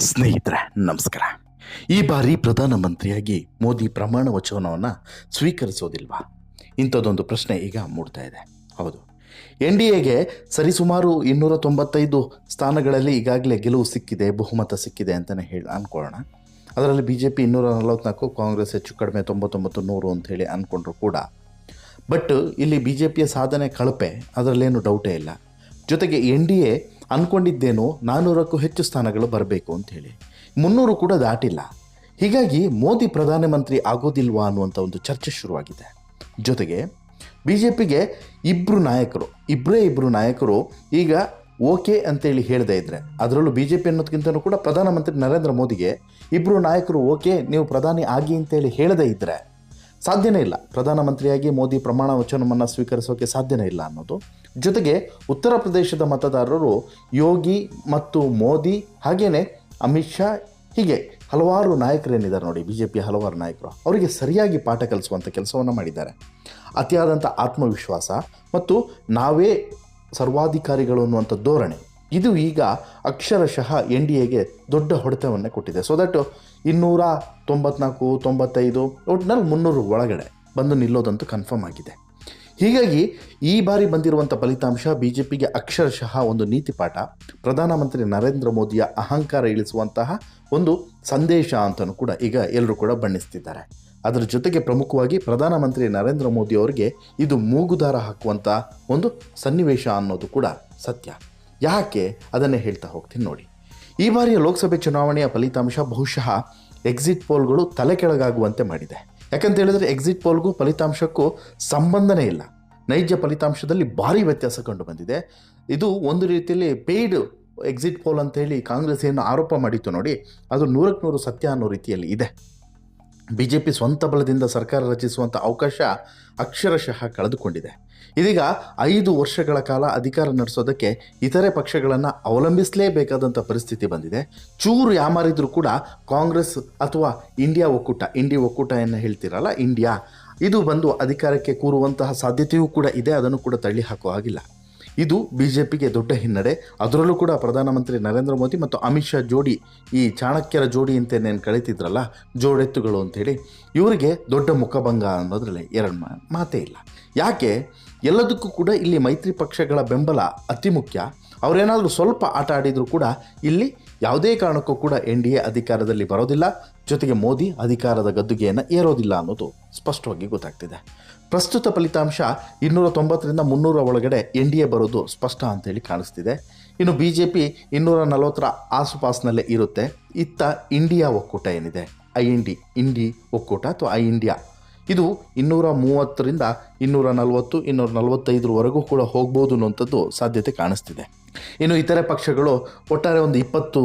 ಸ್ನೇಹಿತರೆ, ನಮಸ್ಕಾರ. ಈ ಬಾರಿ ಪ್ರಧಾನಮಂತ್ರಿಯಾಗಿ ಮೋದಿ ಪ್ರಮಾಣ ವಚನವನ್ನು ಸ್ವೀಕರಿಸೋದಿಲ್ವಾ? ಇಂಥದ್ದೊಂದು ಪ್ರಶ್ನೆ ಈಗ ಮೂಡ್ತಾ ಇದೆ. ಹೌದು. ಎನ್ ಡಿ ಎಗೆ ಸರಿಸುಮಾರು ಇನ್ನೂರ ತೊಂಬತ್ತೈದು ಸ್ಥಾನಗಳಲ್ಲಿ ಈಗಾಗಲೇ ಗೆಲುವು ಸಿಕ್ಕಿದೆ, ಬಹುಮತ ಸಿಕ್ಕಿದೆ ಅಂತಲೇ ಹೇಳಿ ಅಂದ್ಕೊಳ್ಳೋಣ ಅದರಲ್ಲಿ ಬಿ ಜೆ ಪಿ ಇನ್ನೂರ ನಲವತ್ತ್ನಾಲ್ಕು ಕಾಂಗ್ರೆಸ್ ಹೆಚ್ಚು ಕಡಿಮೆ ತೊಂಬತ್ತೊಂಬತ್ತು, ನೂರು ಅಂತ ಹೇಳಿ ಅಂದ್ಕೊಂಡ್ರು ಕೂಡ. ಬಟ್ ಇಲ್ಲಿ ಬಿ ಜೆ ಪಿಯ ಸಾಧನೆ ಕಳಪೆ, ಅದರಲ್ಲೇನು ಡೌಟೇ ಇಲ್ಲ. ಜೊತೆಗೆ ಎನ್ ಡಿ ಎ ಅಂದ್ಕೊಂಡಿದ್ದೇನೋ ನಾನ್ನೂರಕ್ಕೂ ಹೆಚ್ಚು ಸ್ಥಾನಗಳು ಬರಬೇಕು ಅಂತ ಹೇಳಿ ಮುನ್ನೂರು ಕೂಡ ದಾಟಿಲ್ಲ. ಹೀಗಾಗಿ ಮೋದಿ ಪ್ರಧಾನಮಂತ್ರಿ ಆಗೋದಿಲ್ವಾ ಅನ್ನುವಂಥ ಒಂದು ಚರ್ಚೆ ಶುರುವಾಗಿದೆ. ಜೊತೆಗೆ ಬಿ ಜೆ ಪಿಗೆ ಇಬ್ಬರು ನಾಯಕರು ಇಬ್ಬರೇ ಇಬ್ಬರು ನಾಯಕರು ಈಗ ಓಕೆ ಅಂತೇಳಿ ಹೇಳದೇ ಇದ್ದರೆ ಅದರಲ್ಲೂ ಬಿ ಜೆ ಪಿ ಕೂಡ ಪ್ರಧಾನಮಂತ್ರಿ ನರೇಂದ್ರ ಮೋದಿಗೆ ಇಬ್ಬರು ನಾಯಕರು ಓಕೆ, ನೀವು ಪ್ರಧಾನಿ ಆಗಿ ಅಂತೇಳಿ ಹೇಳದೇ ಇದ್ದರೆ ಸಾಧ್ಯನೇ ಇಲ್ಲ. ಪ್ರಧಾನಮಂತ್ರಿಯಾಗಿ ಮೋದಿ ಪ್ರಮಾಣ ವಚನವನ್ನು ಸ್ವೀಕರಿಸೋಕೆ ಸಾಧ್ಯನೇ ಇಲ್ಲ ಅನ್ನೋದು. ಜೊತೆಗೆ ಉತ್ತರ ಪ್ರದೇಶದ ಮತದಾರರು ಯೋಗಿ ಮತ್ತು ಮೋದಿ ಹಾಗೇನೆ ಅಮಿತ್ ಶಾ ಹೀಗೆ ಹಲವಾರು ನಾಯಕರೇನಿದ್ದಾರೆ ನೋಡಿ ಬಿ ಜೆ ಪಿಯ ಹಲವಾರು ನಾಯಕರು. ಅವರಿಗೆ ಸರಿಯಾಗಿ ಪಾಠ ಕಲಿಸುವಂಥ ಕೆಲಸವನ್ನು ಮಾಡಿದ್ದಾರೆ. ಅತಿಯಾದಂಥ ಆತ್ಮವಿಶ್ವಾಸ ಮತ್ತು ನಾವೇ ಸರ್ವಾಧಿಕಾರಿಗಳು ಅನ್ನುವಂಥ ಧೋರಣೆ. ಇದು ಈಗ ಅಕ್ಷರಶಃ ಎನ್ ಡಿ ಎಗೆ ದೊಡ್ಡ ಹೊಡೆತವನ್ನೇ ಕೊಟ್ಟಿದೆ. ಸೊ ದಟ್ ಇನ್ನೂರ ತೊಂಬತ್ನಾಲ್ಕು, ತೊಂಬತ್ತೈದು ಒಟ್ಟಿನಲ್ಲಿ ಮುನ್ನೂರು ಒಳಗಡೆ ಬಂದು ನಿಲ್ಲೋದಂತೂ ಕನ್ಫರ್ಮ್ ಆಗಿದೆ. ಹೀಗಾಗಿ ಈ ಬಾರಿ ಬಂದಿರುವಂಥ ಫಲಿತಾಂಶ ಬಿ ಜೆ ಪಿಗೆ ಅಕ್ಷರಶಃ ಒಂದು ನೀತಿ ಪಾಠ ಪ್ರಧಾನಮಂತ್ರಿ ನರೇಂದ್ರ ಮೋದಿಯ ಅಹಂಕಾರ ಇಳಿಸುವಂತಹ ಒಂದು ಸಂದೇಶ ಅಂತಲೂ ಕೂಡ ಈಗ ಎಲ್ಲರೂ ಕೂಡ ಬಣ್ಣಿಸ್ತಿದ್ದಾರೆ. ಅದರ ಜೊತೆಗೆ ಪ್ರಮುಖವಾಗಿ ಪ್ರಧಾನಮಂತ್ರಿ ನರೇಂದ್ರ ಮೋದಿ ಅವರಿಗೆ ಇದು ಮೂಗುದಾರ ಹಾಕುವಂಥ ಒಂದು ಸನ್ನಿವೇಶ ಅನ್ನೋದು ಕೂಡ ಸತ್ಯ. ಯಾಕೆ ಅದನ್ನೇ ಹೇಳ್ತಾ ಹೋಗ್ತೀನಿ ನೋಡಿ. ಈ ಬಾರಿಯ ಲೋಕಸಭೆ ಚುನಾವಣೆಯ ಫಲಿತಾಂಶ ಬಹುಶಃ ಎಕ್ಸಿಟ್ ಪೋಲ್ಗಳು ತಲೆ ಕೆಳಗಾಗುವಂತೆ ಮಾಡಿದೆ. ಯಾಕಂತ ಹೇಳಿದ್ರೆ ಎಕ್ಸಿಟ್ ಪೋಲ್ಗೂ ಫಲಿತಾಂಶಕ್ಕೂ ಸಂಬಂಧನೇ ಇಲ್ಲ. ನೈಜ ಫಲಿತಾಂಶದಲ್ಲಿ ಭಾರಿ ವ್ಯತ್ಯಾಸ ಕಂಡು ಬಂದಿದೆ. ಇದು ಒಂದು ರೀತಿಯಲ್ಲಿ ಪೇಯ್ಡ್ ಎಕ್ಸಿಟ್ ಪೋಲ್ ಅಂತ ಹೇಳಿ ಕಾಂಗ್ರೆಸ್ ಏನು ಆರೋಪ ಮಾಡಿತ್ತು ನೋಡಿ, ಅದು ನೂರಕ್ಕೆ ನೂರು ಸತ್ಯ ಅನ್ನೋ ರೀತಿಯಲ್ಲಿ ಇದೆ. ಬಿ ಜೆ ಪಿ ಸ್ವಂತ ಬಲದಿಂದ ಸರ್ಕಾರ ರಚಿಸುವಂಥ ಅವಕಾಶ ಅಕ್ಷರಶಃ ಕಳೆದುಕೊಂಡಿದೆ. ಇದೀಗ ಐದು ವರ್ಷಗಳ ಕಾಲ ಅಧಿಕಾರ ನಡೆಸೋದಕ್ಕೆ ಇತರೆ ಪಕ್ಷಗಳನ್ನು ಅವಲಂಬಿಸಲೇಬೇಕಾದಂಥ ಪರಿಸ್ಥಿತಿ ಬಂದಿದೆ. ಚೂರು ಯಾಮಾರಿದ್ರು ಕೂಡ ಕಾಂಗ್ರೆಸ್ ಅಥವಾ ಇಂಡಿಯಾ ಒಕ್ಕೂಟ, ಇಂಡಿ ಒಕ್ಕೂಟ ಏನು ಹೇಳ್ತೀರಲ್ಲ, ಇಂಡಿಯಾ. ಇದು ಬಂದು ಅಧಿಕಾರಕ್ಕೆ ಕೂರುವಂತಹ ಸಾಧ್ಯತೆಯೂ ಕೂಡ ಇದೆ, ಅದನ್ನು ಕೂಡ ತಳ್ಳಿ ಹಾಕೋ ಹಾಗಿಲ್ಲ. ಇದು ಬಿ ಜೆ ದೊಡ್ಡ ಹಿನ್ನಡೆ. ಅದರಲ್ಲೂ ಕೂಡ ಪ್ರಧಾನಮಂತ್ರಿ ನರೇಂದ್ರ ಮೋದಿ ಮತ್ತು ಅಮಿತ್ ಶಾ ಜೋಡಿ ಈ ಚಾಣಕ್ಯರ ಜೋಡಿ ಅಂತ ಅಂತೇನೇನು ಕಳೀತಿದ್ರಲ್ಲ, ಜೋಡೆತ್ತುಗಳು ಅಂತೇಳಿ ಇವರಿಗೆ ದೊಡ್ಡ ಮುಖಭಂಗ ಅನ್ನೋದ್ರಲ್ಲಿ ಎರಡು ಮಾತೇ ಇಲ್ಲ. ಯಾಕೆ? ಎಲ್ಲದಕ್ಕೂ ಕೂಡ ಇಲ್ಲಿ ಮೈತ್ರಿ ಪಕ್ಷಗಳ ಬೆಂಬಲ ಅತಿ ಮುಖ್ಯ. ಅವರೇನಾದರೂ ಸ್ವಲ್ಪ ಆಟ ಆಡಿದರೂ ಕೂಡ ಇಲ್ಲಿ ಯಾವುದೇ ಕಾರಣಕ್ಕೂ ಕೂಡ ಎನ್ ಡಿ ಎ ಅಧಿಕಾರದಲ್ಲಿ ಬರೋದಿಲ್ಲ. ಜೊತೆಗೆ ಮೋದಿ ಅಧಿಕಾರದ ಗದ್ದುಗೆಯನ್ನು ಏರೋದಿಲ್ಲ ಅನ್ನೋದು ಸ್ಪಷ್ಟವಾಗಿ ಗೊತ್ತಾಗ್ತಿದೆ. ಪ್ರಸ್ತುತ ಫಲಿತಾಂಶ ಇನ್ನೂರ ತೊಂಬತ್ತರಿಂದ ಮುನ್ನೂರ ಒಳಗಡೆ ಎನ್ ಡಿ ಎ ಬರೋದು ಸ್ಪಷ್ಟ ಅಂತೇಳಿ ಕಾಣಿಸ್ತಿದೆ. ಇನ್ನು ಬಿ ಜೆ ಪಿ ಇನ್ನೂರ ನಲವತ್ತರ ಆಸುಪಾಸಿನಲ್ಲೇ ಇರುತ್ತೆ. ಇತ್ತ ಇಂಡಿಯಾ ಒಕ್ಕೂಟ ಏನಿದೆ? ಐ ಇಂಡಿ ಇಂಡಿ ಒಕ್ಕೂಟ ಅಥವಾ ಐ ಇಂಡಿಯಾ ಇದು ಇನ್ನೂರ ಮೂವತ್ತರಿಂದ ಇನ್ನೂರ ನಲವತ್ತು, ಇನ್ನೂರ ನಲವತ್ತೈದರವರೆಗೂ ಕೂಡ ಹೋಗ್ಬೋದು ಅನ್ನುವಂಥದ್ದು ಸಾಧ್ಯತೆ ಕಾಣಿಸ್ತಿದೆ. ಇನ್ನು ಇತರೆ ಪಕ್ಷಗಳು ಒಟ್ಟಾರೆ ಒಂದು ಇಪ್ಪತ್ತು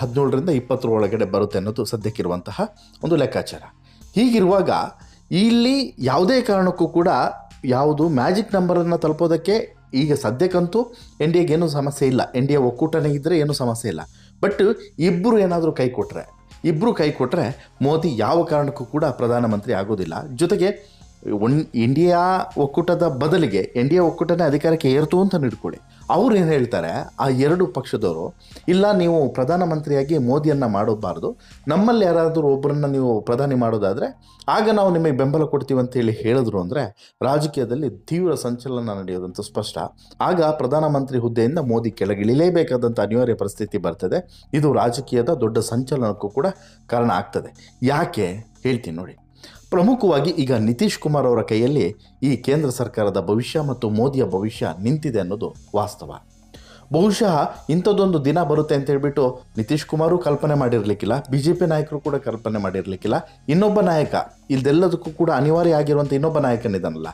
ಹದಿನೇಳರಿಂದ ಇಪ್ಪತ್ತರ ಒಳಗಡೆ ಬರುತ್ತೆ ಅನ್ನೋದು ಸದ್ಯಕ್ಕಿರುವಂತಹ ಒಂದು ಲೆಕ್ಕಾಚಾರ. ಹೀಗಿರುವಾಗ ಇಲ್ಲಿ ಯಾವುದೇ ಕಾರಣಕ್ಕೂ ಕೂಡ ಯಾವುದು ಮ್ಯಾಜಿಕ್ ನಂಬರನ್ನು ತಲುಪೋದಕ್ಕೆ ಈಗ ಸದ್ಯಕ್ಕಂತೂ ಎನ್ ಡಿ ಏನೂ ಸಮಸ್ಯೆ ಇಲ್ಲ. ಎನ್ ಡಿ ಎ ಒಕ್ಕೂಟನೇ ಇದ್ದರೆ ಏನೂ ಸಮಸ್ಯೆ ಇಲ್ಲ. ಬಟ್ ಇಬ್ಬರು ಏನಾದರೂ ಕೈ ಕೊಟ್ಟರೆ ಇಬ್ಬರು ಕೈ ಕೊಟ್ಟರೆ ಮೋದಿ ಯಾವ ಕಾರಣಕ್ಕೂ ಕೂಡ ಪ್ರಧಾನಮಂತ್ರಿ ಆಗೋದಿಲ್ಲ. ಜೊತೆಗೆ ಒನ್ ಇಂಡಿಯಾ ಒಕ್ಕೂಟದ ಬದಲಿಗೆ ಇಂಡಿಯಾ ಒಕ್ಕೂಟನೇ ಅಧಿಕಾರಕ್ಕೆ ಏರ್ತು ಅಂತ ನಿಡ್ಕೊಳ್ಳಿ. ಅವ್ರು ಏನು ಹೇಳ್ತಾರೆ, ಆ ಎರಡು ಪಕ್ಷದವರು, ಇಲ್ಲ ನೀವು ಪ್ರಧಾನಮಂತ್ರಿಯಾಗಿ ಮೋದಿಯನ್ನು ಮಾಡಬಾರ್ದು, ನಮ್ಮಲ್ಲಿ ಯಾರಾದರೂ ಒಬ್ಬರನ್ನ ನೀವು ಪ್ರಧಾನಿ ಮಾಡೋದಾದರೆ, ಆಗ ನಾವು ನಿಮಗೆ ಬೆಂಬಲ ಕೊಡ್ತೀವಿ ಅಂತೇಳಿ ಹೇಳಿದ್ರು ಅಂದರೆ, ರಾಜಕೀಯದಲ್ಲಿ ತೀವ್ರ ಸಂಚಲನ ನಡೆಯೋದಂತೂ ಸ್ಪಷ್ಟ. ಆಗ ಪ್ರಧಾನಮಂತ್ರಿ ಹುದ್ದೆಯಿಂದ ಮೋದಿ ಕೆಳಗಿಳಿಲೇಬೇಕಾದಂಥ ಅನಿವಾರ್ಯ ಪರಿಸ್ಥಿತಿ ಬರ್ತದೆ. ಇದು ರಾಜಕೀಯದ ದೊಡ್ಡ ಸಂಚಲನಕ್ಕೂ ಕೂಡ ಕಾರಣ ಆಗ್ತದೆ. ಯಾಕೆ? ಹೇಳ್ತೀನಿ ನೋಡಿ. ಪ್ರಮುಖವಾಗಿ ಈಗ ನಿತೀಶ್ ಕುಮಾರ್ ಅವರ ಕೈಯಲ್ಲಿ ಈ ಕೇಂದ್ರ ಸರ್ಕಾರದ ಭವಿಷ್ಯ ಮತ್ತು ಮೋದಿಯ ಭವಿಷ್ಯ ನಿಂತಿದೆ ಅನ್ನೋದು ವಾಸ್ತವ. ಬಹುಶಃ ಇಂಥದ್ದೊಂದು ದಿನ ಬರುತ್ತೆ ಅಂತ ಹೇಳ್ಬಿಟ್ಟು ನಿತೀಶ್ ಕುಮಾರು ಕಲ್ಪನೆ ಮಾಡಿರಲಿಕ್ಕಿಲ್ಲ ಬಿ ಜೆ ಪಿ ನಾಯಕರು ಕೂಡ ಕಲ್ಪನೆ ಮಾಡಿರಲಿಕ್ಕಿಲ್ಲ, ಇನ್ನೊಬ್ಬ ನಾಯಕ, ಇಲ್ದೆಲ್ಲದಕ್ಕೂ ಕೂಡ ಅನಿವಾರ್ಯ ಆಗಿರುವಂಥ ಇನ್ನೊಬ್ಬ ನಾಯಕನಿದ್ದಾನಲ್ಲ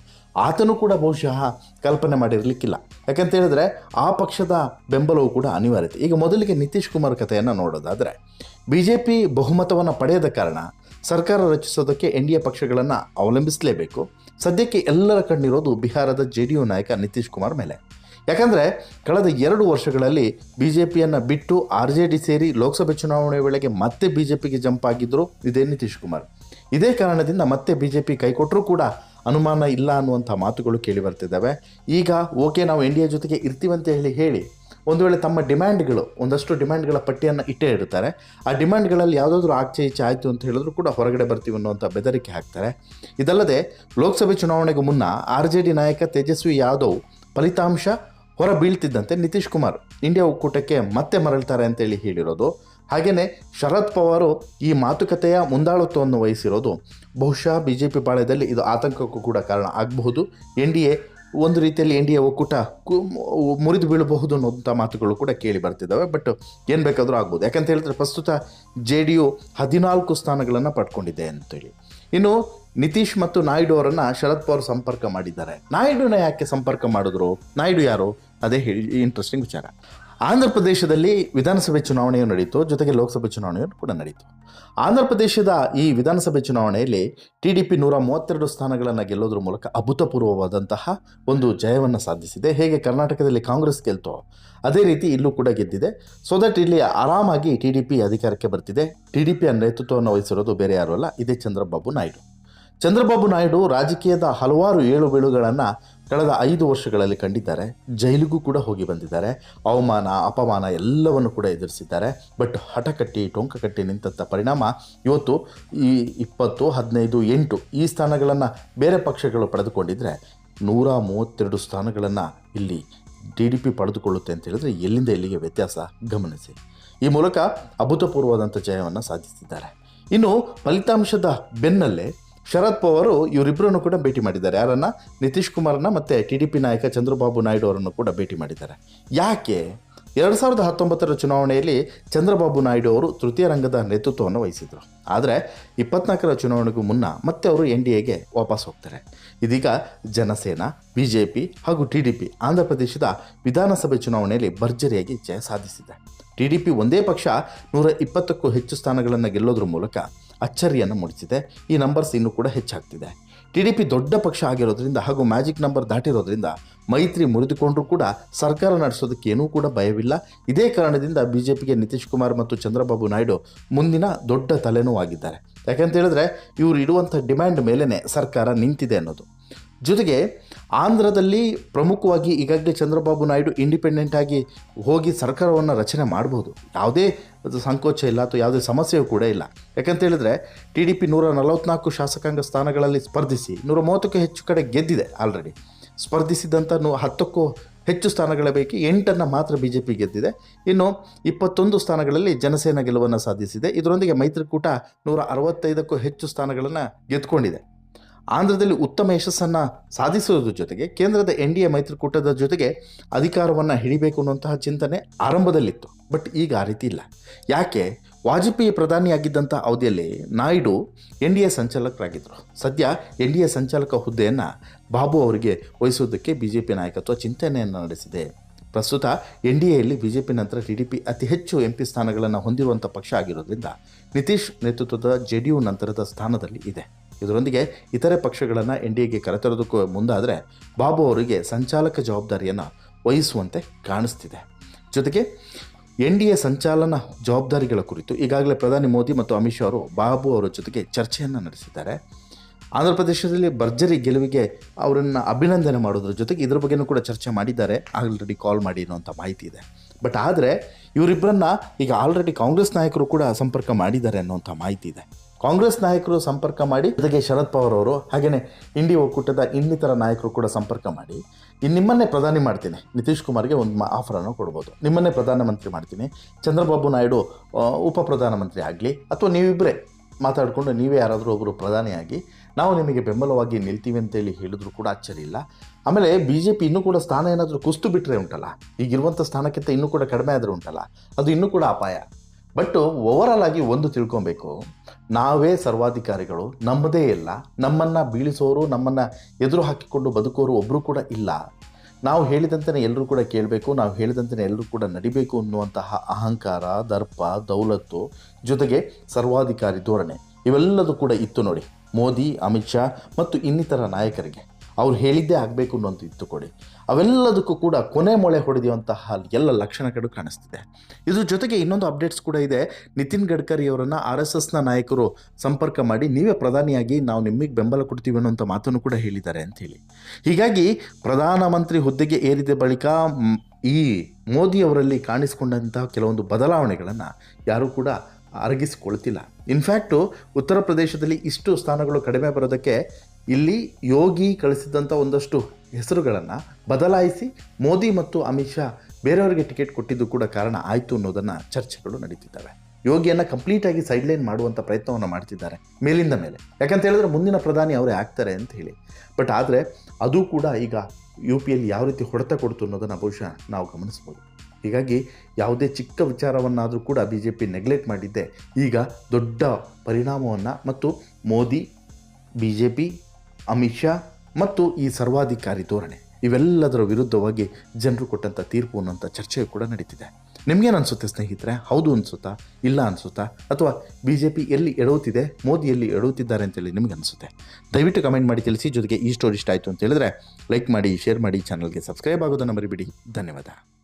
ಆತನು ಕೂಡ ಬಹುಶಃ ಕಲ್ಪನೆ ಮಾಡಿರಲಿಕ್ಕಿಲ್ಲ. ಯಾಕಂತ ಹೇಳಿದ್ರೆ ಆ ಪಕ್ಷದ ಬೆಂಬಲವು ಕೂಡ ಅನಿವಾರ್ಯತೆ. ಈಗ ಮೊದಲಿಗೆ ನಿತೀಶ್ ಕುಮಾರ್ ಕಥೆಯನ್ನು ನೋಡೋದಾದರೆ ಬಿ ಜೆ ಪಿ ಬಹುಮತವನ್ನು ಪಡೆಯದ ಕಾರಣ ಸರ್ಕಾರ ರಚಿಸೋದಕ್ಕೆ ಎನ್ ಡಿ ಎ ಪಕ್ಷಗಳನ್ನು ಅವಲಂಬಿಸಲೇಬೇಕು. ಸದ್ಯಕ್ಕೆ ಎಲ್ಲರ ಕಣ್ಣಿರೋದು ಬಿಹಾರದ ಜೆ ಡಿ ನಾಯಕ ನಿತೀಶ್ ಕುಮಾರ್ ಮೇಲೆ. ಯಾಕಂದರೆ ಕಳೆದ ಎರಡು ವರ್ಷಗಳಲ್ಲಿ ಬಿ ಜೆ ಪಿಯನ್ನು ಬಿಟ್ಟು ಆರ್ ಜೆ ಡಿ ಸೇರಿ ಲೋಕಸಭೆ ಚುನಾವಣೆ ವೇಳೆಗೆ ಮತ್ತೆ ಬಿ ಜೆ ಪಿಗೆ ಜಂಪ್ ಆಗಿದ್ದರು ಇದೇ ನಿತೀಶ್ ಕುಮಾರ್. ಇದೇ ಕಾರಣದಿಂದ ಮತ್ತೆ ಬಿ ಜೆ ಪಿ ಕೈಕೊಟ್ಟರೂ ಕೂಡ ಅನುಮಾನ ಇಲ್ಲ ಅನ್ನುವಂಥ ಮಾತುಗಳು ಕೇಳಿ ಬರ್ತಿದ್ದಾವೆ. ಈಗ ಓಕೆ, ನಾವು ಎನ್ ಡಿ ಎ ಜೊತೆಗೆ ಇರ್ತೀವಂತ ಹೇಳಿ ಹೇಳಿ ಒಂದು ವೇಳೆ ತಮ್ಮ ಡಿಮ್ಯಾಂಡ್ಗಳು, ಒಂದಷ್ಟು ಡಿಮ್ಯಾಂಡ್ಗಳ ಪಟ್ಟಿಯನ್ನು ಇಟ್ಟೇ ಇಡ್ತಾರೆ, ಆ ಡಿಮ್ಯಾಂಡ್ಗಳಲ್ಲಿ ಯಾವುದಾದ್ರೂ ಆಚೆ ಈಚೆ ಆಯಿತು ಅಂತ ಹೇಳಿದ್ರು ಕೂಡ ಹೊರಗಡೆ ಬರ್ತೀವಿ ಅನ್ನುವಂಥ ಬೆದರಿಕೆ ಹಾಕ್ತಾರೆ. ಇದಲ್ಲದೆ ಲೋಕಸಭೆ ಚುನಾವಣೆಗೂ ಮುನ್ನ ಆರ್ ಜೆ ಡಿ ನಾಯಕ ತೇಜಸ್ವಿ ಯಾದವ್ ಫಲಿತಾಂಶ ಹೊರ ಬೀಳ್ತಿದ್ದಂತೆ ನಿತೀಶ್ ಕುಮಾರ್ ಇಂಡಿಯಾ ಒಕ್ಕೂಟಕ್ಕೆ ಮತ್ತೆ ಮರಳ್ತಾರೆ ಅಂತೇಳಿ ಹೇಳಿರೋದು. ಹಾಗೆಯೇ ಶರದ್ ಪವಾರು ಈ ಮಾತುಕತೆಯ ಮುಂದಾಳತ್ವವನ್ನು ವಹಿಸಿರೋದು. ಬಹುಶಃ ಬಿ ಜೆ ಪಿ ಪಾಳ್ಯದಲ್ಲಿ ಇದು ಆತಂಕಕ್ಕೂ ಕೂಡ ಕಾರಣ ಆಗಬಹುದು. ಎನ್ ಡಿ ಎ ಒಂದು ರೀತಿಯಲ್ಲಿ ಎನ್ ಡಿ ಎ ಒಕ್ಕೂಟ ಮುರಿದು ಬೀಳಬಹುದು ಅನ್ನೋಂಥ ಮಾತುಗಳು ಕೂಡ ಕೇಳಿ ಬರ್ತಿದ್ದಾವೆ. ಬಟ್ ಏನು ಬೇಕಾದರೂ ಆಗ್ಬೋದು. ಯಾಕಂತ ಹೇಳಿದ್ರೆ ಪ್ರಸ್ತುತ ಜೆ ಡಿ ಯು ಹದಿನಾಲ್ಕು ಸ್ಥಾನಗಳನ್ನು ಪಡ್ಕೊಂಡಿದೆ ಅಂತೇಳಿ ಇನ್ನು ನಿತೀಶ್ ಮತ್ತು ನಾಯ್ಡು ಅವರನ್ನು ಶರದ್ ಪವಾರ್ ಸಂಪರ್ಕ ಮಾಡಿದ್ದಾರೆ. ನಾಯ್ಡುನ ಯಾಕೆ ಸಂಪರ್ಕ ಮಾಡಿದ್ರು? ನಾಯ್ಡು ಯಾರು? ಅದೇ ಹೇಳಿ ಇಂಟ್ರೆಸ್ಟಿಂಗ್ ವಿಚಾರ. ಆಂಧ್ರ ಪ್ರದೇಶದಲ್ಲಿ ವಿಧಾನಸಭೆ ಚುನಾವಣೆಯು ನಡೆಯಿತು ಜೊತೆಗೆ ಲೋಕಸಭೆ ಚುನಾವಣೆಯು ಕೂಡ ನಡೆಯಿತು ಆಂಧ್ರ ಪ್ರದೇಶದ ಈ ವಿಧಾನಸಭೆ ಚುನಾವಣೆಯಲ್ಲಿ ಟಿ ಡಿ ಪಿ ನೂರ ಮೂವತ್ತೆರಡು ಸ್ಥಾನಗಳನ್ನು ಗೆಲ್ಲೋದ್ರ ಮೂಲಕ ಅಭೂತಪೂರ್ವವಾದಂತಹ ಒಂದು ಜಯವನ್ನು ಸಾಧಿಸಿದೆ. ಹೇಗೆ ಕರ್ನಾಟಕದಲ್ಲಿ ಕಾಂಗ್ರೆಸ್ ಗೆಲ್ತೋ, ಅದೇ ರೀತಿ ಇಲ್ಲೂ ಕೂಡ ಗೆದ್ದಿದೆ. ಸೊ ದಟ್ ಇಲ್ಲಿ ಆರಾಮಾಗಿ ಟಿ ಡಿ ಪಿ ಅಧಿಕಾರಕ್ಕೆ ಬರ್ತಿದೆ. ಟಿ ಡಿ ಪಿಯ ನೇತೃತ್ವವನ್ನು ವಹಿಸಿರೋದು ಬೇರೆ ಯಾರೂ ಅಲ್ಲ, ಇದೇ ಚಂದ್ರಬಾಬು ನಾಯ್ಡು. ಚಂದ್ರಬಾಬು ನಾಯ್ಡು ರಾಜಕೀಯದ ಹಲವಾರು ಏಳು ಬೀಳುಗಳನ್ನು ಕಳೆದ ಐದು ವರ್ಷಗಳಲ್ಲಿ ಕಂಡಿದ್ದಾರೆ ಜೈಲಿಗೂ ಕೂಡ ಹೋಗಿ ಬಂದಿದ್ದಾರೆ. ಅವಮಾನ, ಅಪಮಾನ ಎಲ್ಲವನ್ನು ಕೂಡ ಎದುರಿಸಿದ್ದಾರೆ. ಬಟ್ ಹಠ ಕಟ್ಟಿ ಟೊಂಕ ಕಟ್ಟಿ ನಿಂತಂಥ ಪರಿಣಾಮ ಇವತ್ತು ಈ ಇಪ್ಪತ್ತು, ಹದಿನೈದು, ಎಂಟು ಈ ಸ್ಥಾನಗಳನ್ನು ಬೇರೆ ಪಕ್ಷಗಳು ಪಡೆದುಕೊಂಡಿದ್ದರೆ ನೂರ ಮೂವತ್ತೆರಡು ಸ್ಥಾನಗಳನ್ನು ಇಲ್ಲಿ ಡಿ ಡಿ ಪಿ ಪಡೆದುಕೊಳ್ಳುತ್ತೆ ಅಂತ ಹೇಳಿದ್ರೆ ಎಲ್ಲಿಂದ ಎಲ್ಲಿಗೆ ವ್ಯತ್ಯಾಸ ಗಮನಿಸಿ. ಈ ಮೂಲಕ ಅಭೂತಪೂರ್ವವಾದಂಥ ಜಯವನ್ನು ಸಾಧಿಸಿದ್ದಾರೆ ಇನ್ನು ಫಲಿತಾಂಶದ ಬೆನ್ನಲ್ಲೇ ಶರದ್ ಪವರು ಇವರಿಬ್ಬರನ್ನು ಕೂಡ ಭೇಟಿ ಮಾಡಿದ್ದಾರೆ. ಯಾರನ್ನ? ನಿತೀಶ್ ಕುಮಾರ್ನ ಮತ್ತು ಟಿ ಡಿ ಪಿ ನಾಯಕ ಚಂದ್ರಬಾಬು ನಾಯ್ಡು ಅವರನ್ನು ಕೂಡ ಭೇಟಿ ಮಾಡಿದ್ದಾರೆ. ಯಾಕೆ? ಎರಡು ಸಾವಿರದ ಹತ್ತೊಂಬತ್ತರ ಚುನಾವಣೆಯಲ್ಲಿ ಚಂದ್ರಬಾಬು ನಾಯ್ಡು ಅವರು ತೃತೀಯ ರಂಗದ ನೇತೃತ್ವವನ್ನು ವಹಿಸಿದರು. ಆದರೆ ಇಪ್ಪತ್ನಾಲ್ಕರ ಚುನಾವಣೆಗೂ ಮುನ್ನ ಮತ್ತೆ ಅವರು ಎನ್ ಡಿ ಎಗೆ ವಾಪಸ್ ಹೋಗ್ತಾರೆ. ಇದೀಗ ಜನಸೇನಾ, ಬಿ ಜೆ ಪಿ ಹಾಗೂ ಟಿ ಡಿ ಪಿ ಆಂಧ್ರ ಪ್ರದೇಶದ ವಿಧಾನಸಭೆ ಚುನಾವಣೆಯಲ್ಲಿ ಭರ್ಜರಿಯಾಗಿ ಜಯ ಸಾಧಿಸಿದೆ. ಟಿ ಡಿ ಪಿ ಒಂದೇ ಪಕ್ಷ ನೂರ ಇಪ್ಪತ್ತಕ್ಕೂ ಹೆಚ್ಚು ಸ್ಥಾನಗಳನ್ನು ಗೆಲ್ಲೋದ್ರ ಮೂಲಕ ಅಚ್ಚರಿಯನ್ನು ಮೂಡಿಸಿದೆ. ಈ ನಂಬರ್ಸ್ ಇನ್ನೂ ಕೂಡ ಹೆಚ್ಚಾಗ್ತಿದೆ. ಟಿ ಡಿ ಪಿ ದೊಡ್ಡ ಪಕ್ಷ ಆಗಿರೋದ್ರಿಂದ ಹಾಗೂ ಮ್ಯಾಜಿಕ್ ನಂಬರ್ ದಾಟಿರೋದ್ರಿಂದ ಮೈತ್ರಿ ಮುರಿದುಕೊಂಡರೂ ಕೂಡ ಸರ್ಕಾರ ನಡೆಸೋದಕ್ಕೆ ಏನೂ ಕೂಡ ಭಯವಿಲ್ಲ. ಇದೇ ಕಾರಣದಿಂದ ಬಿ ಜೆ ಪಿಗೆ ನಿತೀಶ್ ಕುಮಾರ್ ಮತ್ತು ಚಂದ್ರಬಾಬು ನಾಯ್ಡು ಮುಂದಿನ ದೊಡ್ಡ ತಲೆನೋವಾಗಿದ್ದಾರೆ. ಯಾಕಂತ ಹೇಳಿದ್ರೆ ಇವರು ಇಡುವಂಥ ಡಿಮ್ಯಾಂಡ್ ಮೇಲೇ ಸರ್ಕಾರ ನಿಂತಿದೆ ಅನ್ನೋದು. ಜೊತೆಗೆ ಆಂಧ್ರದಲ್ಲಿ ಪ್ರಮುಖವಾಗಿ ಈಗಾಗಲೇ ಚಂದ್ರಬಾಬು ನಾಯ್ಡು ಇಂಡಿಪೆಂಡೆಂಟ್ ಆಗಿ ಹೋಗಿ ಸರ್ಕಾರವನ್ನು ರಚನೆ ಮಾಡ್ಬೋದು. ಯಾವುದೇ ಸಂಕೋಚ ಇಲ್ಲ ಅಥವಾ ಯಾವುದೇ ಸಮಸ್ಯೆಯೂ ಕೂಡ ಇಲ್ಲ. ಯಾಕಂತ ಹೇಳಿದ್ರೆ ಟಿ ಡಿ ಪಿ ನೂರ ನಲವತ್ನಾಲ್ಕು ಶಾಸಕಾಂಗ ಸ್ಥಾನಗಳಲ್ಲಿ ಸ್ಪರ್ಧಿಸಿ ನೂರ ಮೂವತ್ತಕ್ಕೂ ಹೆಚ್ಚು ಕಡೆ ಗೆದ್ದಿದೆ ಆಲ್ರೆಡಿ ಸ್ಪರ್ಧಿಸಿದಂಥ ನೂ ಹತ್ತಕ್ಕೂ ಹೆಚ್ಚು ಸ್ಥಾನಗಳ ಪೈಕಿ ಎಂಟನ್ನು ಮಾತ್ರ ಬಿ ಜೆ ಪಿ ಗೆದ್ದಿದೆ. ಇನ್ನು ಇಪ್ಪತ್ತೊಂದು ಸ್ಥಾನಗಳಲ್ಲಿ ಜನಸೇನಾ ಗೆಲುವನ್ನು ಸಾಧಿಸಿದೆ. ಇದರೊಂದಿಗೆ ಮೈತ್ರಿಕೂಟ ನೂರ ಅರವತ್ತೈದಕ್ಕೂ ಹೆಚ್ಚು ಸ್ಥಾನಗಳನ್ನು ಗೆದ್ದುಕೊಂಡಿದೆ ಆಂಧ್ರದಲ್ಲಿ ಉತ್ತಮ ಯಶಸ್ಸನ್ನು ಸಾಧಿಸುವುದರ ಜೊತೆಗೆ ಕೇಂದ್ರದ ಎನ್ ಡಿ ಎ ಮೈತ್ರಿಕೂಟದ ಜೊತೆಗೆ ಅಧಿಕಾರವನ್ನು ಹಿಡಿಬೇಕು ಅನ್ನುವಂತಹ ಚಿಂತನೆ ಆರಂಭದಲ್ಲಿತ್ತು. ಬಟ್ ಈಗ ಆ ರೀತಿ ಇಲ್ಲ. ಯಾಕೆ? ವಾಜಪೇಯಿ ಪ್ರಧಾನಿಯಾಗಿದ್ದಂಥ ಅವಧಿಯಲ್ಲಿ ನಾಯ್ಡು ಎನ್ ಡಿ ಎ ಸಂಚಾಲಕರಾಗಿದ್ದರು. ಸದ್ಯ ಎನ್ ಡಿ ಎ ಸಂಚಾಲಕ ಹುದ್ದೆಯನ್ನು ಬಾಬು ಅವರಿಗೆ ವಹಿಸುವುದಕ್ಕೆ ಬಿ ಜೆ ಪಿ ನಾಯಕತ್ವ ಚಿಂತನೆಯನ್ನು ನಡೆಸಿದೆ. ಪ್ರಸ್ತುತ ಎನ್ ಡಿ ಎಯಲ್ಲಿ ಬಿ ಜೆ ಪಿ ನಂತರ ಟಿ ಡಿ ಪಿ ಅತಿ ಹೆಚ್ಚು ಎಂ ಪಿ ಸ್ಥಾನಗಳನ್ನು ಹೊಂದಿರುವಂಥ ಪಕ್ಷ ಆಗಿರೋದ್ರಿಂದ ನಿತೀಶ್ ನೇತೃತ್ವದ ಜೆ ಡಿ ಯು ನಂತರದ ಸ್ಥಾನದಲ್ಲಿ ಇದೆ. ಇದರೊಂದಿಗೆ ಇತರೆ ಪಕ್ಷಗಳನ್ನು ಎನ್ ಡಿ ಎಗೆ ಕರೆತರೋದಕ್ಕೂ ಮುಂದಾದರೆ ಬಾಬು ಅವರಿಗೆ ಸಂಚಾಲಕ ಜವಾಬ್ದಾರಿಯನ್ನು ವಹಿಸುವಂತೆ ಕಾಣಿಸ್ತಿದೆ. ಜೊತೆಗೆ ಎನ್ ಡಿ ಎ ಸಂಚಾಲನ ಜವಾಬ್ದಾರಿಗಳ ಕುರಿತು ಈಗಾಗಲೇ ಪ್ರಧಾನಿ ಮೋದಿ ಮತ್ತು ಅಮಿತ್ ಶಾ ಅವರು ಬಾಬು ಅವರ ಜೊತೆಗೆ ಚರ್ಚೆಯನ್ನು ನಡೆಸಿದ್ದಾರೆ. ಆಂಧ್ರ ಪ್ರದೇಶದಲ್ಲಿ ಭರ್ಜರಿ ಗೆಲುವಿಗೆ ಅವರನ್ನು ಅಭಿನಂದನೆ ಮಾಡೋದ್ರ ಜೊತೆಗೆ ಇದ್ರ ಬಗ್ಗೆನೂ ಕೂಡ ಚರ್ಚೆ ಮಾಡಿದ್ದಾರೆ. ಆಲ್ರೆಡಿ ಕಾಲ್ ಮಾಡಿ ಅನ್ನೋಂಥ ಮಾಹಿತಿ ಇದೆ. ಬಟ್ ಆದರೆ ಇವರಿಬ್ಬರನ್ನ ಈಗ ಆಲ್ರೆಡಿ ಕಾಂಗ್ರೆಸ್ ನಾಯಕರು ಕೂಡ ಸಂಪರ್ಕ ಮಾಡಿದ್ದಾರೆ ಅನ್ನೋಂಥ ಮಾಹಿತಿ ಇದೆ. ಕಾಂಗ್ರೆಸ್ ನಾಯಕರು ಸಂಪರ್ಕ ಮಾಡಿ, ಜೊತೆಗೆ ಶರದ್ ಪವಾರ್ ಅವರು ಹಾಗೆಯೇ ಇಂಡಿ ಒಕ್ಕೂಟದ ಇನ್ನಿತರ ನಾಯಕರು ಕೂಡ ಸಂಪರ್ಕ ಮಾಡಿ. ನಿಮ್ಮನ್ನೇ ಪ್ರಧಾನಿ ಮಾಡ್ತೀನಿ. ನಿತೀಶ್ ಕುಮಾರ್ಗೆ ಒಂದು ಆಫರನ್ನು ಕೊಡ್ಬೋದು. ನಿಮ್ಮನ್ನೇ ಪ್ರಧಾನಮಂತ್ರಿ ಮಾಡ್ತೀನಿ. ಚಂದ್ರಬಾಬು ನಾಯ್ಡು ಉಪ ಪ್ರಧಾನಮಂತ್ರಿ ಆಗಲಿ, ಅಥವಾ ನೀವಿಬ್ಬರೇ ಮಾತಾಡಿಕೊಂಡು ನೀವೇ ಯಾರಾದರೂ ಒಬ್ಬರು ಪ್ರಧಾನಿಯಾಗಿ, ನಾವು ನಿಮಗೆ ಬೆಂಬಲವಾಗಿ ನಿಲ್ತೀವಿ ಅಂತೇಳಿ ಹೇಳಿದ್ರು ಕೂಡ ಅಚ್ಚರಿ ಇಲ್ಲ. ಆಮೇಲೆ ಬಿ ಜೆ ಪಿ ಇನ್ನೂ ಕೂಡ ಸ್ಥಾನ ಏನಾದರೂ ಕುಸ್ತು ಬಿಟ್ಟರೆ ಉಂಟಲ್ಲ? ಈಗಿರುವಂಥ ಸ್ಥಾನಕ್ಕಿಂತ ಇನ್ನೂ ಕೂಡ ಕಡಿಮೆ ಆದರೂ ಉಂಟಲ್ಲ? ಅದು ಇನ್ನೂ ಕೂಡ ಅಪಾಯ. ಬಟ್ ಓವರಾಲ್ ಆಗಿ ಒಂದು ತಿಳ್ಕೊಬೇಕು. ನಾವೇ ಸರ್ವಾಧಿಕಾರಿಗಳು, ನಮ್ಮದೇ ಇಲ್ಲ. ನಮ್ಮನ್ನು ಬೀಳಿಸೋರು, ನಮ್ಮನ್ನು ಎದುರು ಹಾಕಿಕೊಂಡು ಬದುಕೋರು ಒಬ್ಬರು ಕೂಡ ಇಲ್ಲ. ನಾವು ಹೇಳಿದಂತೆಯೇ ಎಲ್ಲರೂ ಕೂಡ ಕೇಳಬೇಕು, ನಾವು ಹೇಳಿದಂತೆಯೇ ಎಲ್ಲರೂ ಕೂಡ ನಡಿಬೇಕು ಅನ್ನುವಂತಹ ಅಹಂಕಾರ, ದರ್ಪ, ದೌಲತ್ತು ಜೊತೆಗೆ ಸರ್ವಾಧಿಕಾರಿ ಧೋರಣೆ ಇವೆಲ್ಲದೂ ಕೂಡ ಇತ್ತು ನೋಡಿ. ಮೋದಿ, ಅಮಿತ್ ಶಾ ಮತ್ತು ಇನ್ನಿತರ ನಾಯಕರಿಗೆ. ಅವ್ರು ಹೇಳಿದ್ದೇ ಆಗಬೇಕು ಅನ್ನೋಂಥ ಇತ್ತು ಕೊಡಿ. ಅವೆಲ್ಲದಕ್ಕೂ ಕೂಡ ಕೊನೆ ಮೊಳೆ ಹೊಡೆದಿರುವಂತಹ ಎಲ್ಲ ಲಕ್ಷಣಗಳು ಕಾಣಿಸ್ತಿದೆ. ಇದ್ರ ಜೊತೆಗೆ ಇನ್ನೊಂದು ಅಪ್ಡೇಟ್ಸ್ ಕೂಡ ಇದೆ. ನಿತಿನ್ ಗಡ್ಕರಿ ಅವರನ್ನು ಆರ್ ಎಸ್ ಎಸ್ನ ನಾಯಕರು ಸಂಪರ್ಕ ಮಾಡಿ ನೀವೇ ಪ್ರಧಾನಿಯಾಗಿ ನಾವು ನಿಮಗೆ ಬೆಂಬಲ ಕೊಡ್ತೀವಿ ಅನ್ನೋಂಥ ಮಾತನ್ನು ಕೂಡ ಹೇಳಿದ್ದಾರೆ ಅಂಥೇಳಿ. ಹೀಗಾಗಿ ಪ್ರಧಾನಮಂತ್ರಿ ಹುದ್ದೆಗೆ ಏರಿದ ಬಳಿಕ ಈ ಮೋದಿ ಅವರಲ್ಲಿ ಕಾಣಿಸ್ಕೊಂಡಂತಹ ಕೆಲವೊಂದು ಬದಲಾವಣೆಗಳನ್ನು ಯಾರೂ ಕೂಡ ಅರಗಿಸಿಕೊಳ್ತಿಲ್ಲ. ಇನ್ಫ್ಯಾಕ್ಟು ಉತ್ತರ ಪ್ರದೇಶದಲ್ಲಿ ಇಷ್ಟು ಸ್ಥಾನಗಳು ಕಡಿಮೆ ಬರೋದಕ್ಕೆ ಇಲ್ಲಿ ಯೋಗಿ ಕಳಿಸಿದಂಥ ಒಂದಷ್ಟು ಹೆಸರುಗಳನ್ನು ಬದಲಾಯಿಸಿ ಮೋದಿ ಮತ್ತು ಅಮಿತ್ ಶಾ ಬೇರೆಯವರಿಗೆ ಟಿಕೆಟ್ ಕೊಟ್ಟಿದ್ದು ಕೂಡ ಕಾರಣ ಆಯಿತು ಅನ್ನೋದನ್ನು ಚರ್ಚೆಗಳು ನಡೀತಿದ್ದಾವೆ. ಯೋಗಿಯನ್ನು ಕಂಪ್ಲೀಟಾಗಿ ಸೈಡ್ಲೈನ್ ಮಾಡುವಂಥ ಪ್ರಯತ್ನವನ್ನು ಮಾಡ್ತಿದ್ದಾರೆ ಮೇಲಿಂದ ಮೇಲೆ. ಯಾಕಂತ ಹೇಳಿದ್ರೆ ಮುಂದಿನ ಪ್ರಧಾನಿ ಅವರೇ ಆಗ್ತಾರೆ ಅಂತ ಹೇಳಿ. ಬಟ್ ಆದರೆ ಅದು ಕೂಡ ಈಗ ಯು ಪಿಯಲ್ಲಿ ಯಾವ ರೀತಿ ಹೊಡೆತ ಕೊಡ್ತು ಅನ್ನೋದನ್ನು ಬಹುಶಃ ನಾವು ಗಮನಿಸ್ಬೋದು. ಹೀಗಾಗಿ ಯಾವುದೇ ಚಿಕ್ಕ ವಿಚಾರವನ್ನಾದರೂ ಕೂಡ ಬಿ ಜೆ ಪಿ ನೆಗ್ಲೆಕ್ಟ್ ಮಾಡಿದ್ದೆ ಈಗ ದೊಡ್ಡ ಪರಿಣಾಮವನ್ನು ಮತ್ತು Modi B J P Amit Shah ಮತ್ತು ಈ ಸರ್ವಾಧಿಕಾರಿ ಧೋರಣೆ. ಇವೆಲ್ಲದರ ವಿರುದ್ಧವಾಗಿ ಜನರು ಕೊಟ್ಟಂಥ ತೀರ್ಪು ಅನ್ನೋಂಥ ಚರ್ಚೆಯು ಕೂಡ ನಡೀತಿದೆ. ನಿಮ್ಗೇನು ಅನಿಸುತ್ತೆ ಸ್ನೇಹಿತರೆ? ಹೌದು ಅನಿಸುತ್ತಾ? ಇಲ್ಲ ಅನಿಸುತ್ತಾ? ಅಥವಾ ಬಿ ಜೆ ಪಿ ಎಲ್ಲಿ ಎಡವುತ್ತಿದೆ ಮೋದಿ ಎಲ್ಲಿ ಎಡವುತ್ತಿದ್ದಾರೆ ಅಂತೇಳಿ ನಿಮಗೆ ಅನಿಸುತ್ತೆ? ದಯವಿಟ್ಟು ಕಮೆಂಟ್ ಮಾಡಿ ತಿಳಿಸಿ. ಜೊತೆಗೆ ಈ ಸ್ಟೋರಿ ಇಷ್ಟ ಆಯಿತು ಅಂತ ಹೇಳಿದ್ರೆ ಲೈಕ್ ಮಾಡಿ ಶೇರ್ ಮಾಡಿ ಚಾನಲ್ಗೆ ಸಬ್ಸ್ಕ್ರೈಬ್ ಆಗೋದನ್ನು ಮರಿಬಿಡಿ. ಧನ್ಯವಾದ.